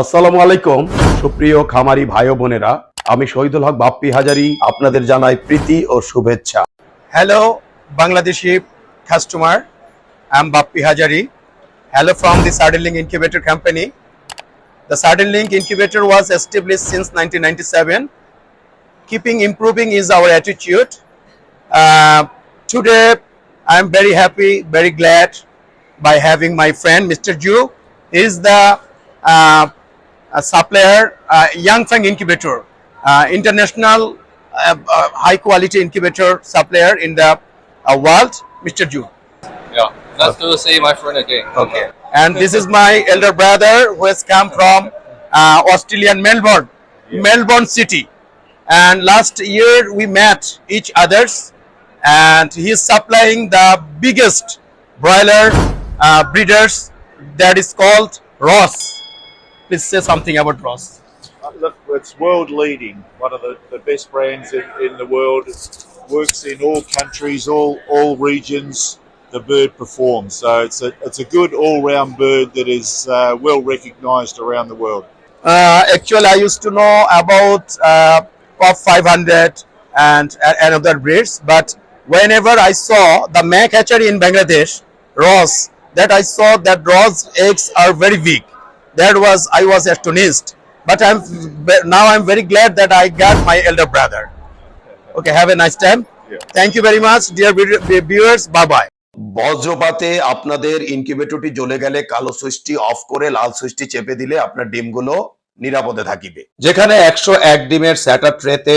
আসসালামু আলাইকুম সুপ্রিয় খামারি ভাই বোনেরা আমি শহীদুল হক বাপ্পি হাজারি আপনাদের জানাই প্রীতি ও শুভেচ্ছা Hello, Bangladeshi customer. I'm Bappi Hajari. Hello from the Sardinling Incubator Company. The Sardinling Incubator was established since 1997. Keeping improving is our attitude. Uh, today, I'm very happy, very glad by having my friend Mr. Ju. Is the uh, supplier, uh, Young Fang Incubator, uh, international uh, uh, high quality incubator supplier in the uh, world, Mr. Ju. Yeah, nice to see my friend again. Okay. And this is my elder brother who has come from uh, Australian Melbourne, Melbourne City. And last year we met each others, and he is supplying the biggest broiler uh, breeders that is called Ross. Please say something about Ross. Uh, Look, it's world leading, one of the, the best brands in, in the world. It works in all countries, all all regions. The bird performs, so it's a it's a good all round bird that is uh, well recognised around the world. Uh, actually, I used to know about uh, Pop 500 and, and other breeds, but whenever I saw the Mac hatchery in Bangladesh, Ross, that I saw that Ross eggs are very big. That was I was astonished. But I'm now I'm very glad that I got my elder brother. Okay, have a nice time. Yeah. Thank you very much, dear viewers. Bye bye. বজ্রপাতে আপনাদের ইনকিউবেটরটি জ্বলে গেলে কালো সুইচটি of করে লাল সুইচটি চেপে দিলে আপনার ডিমগুলো নিরাপদে থাকিবে যেখানে একশো এক ডিমের স্যাটার ট্রেতে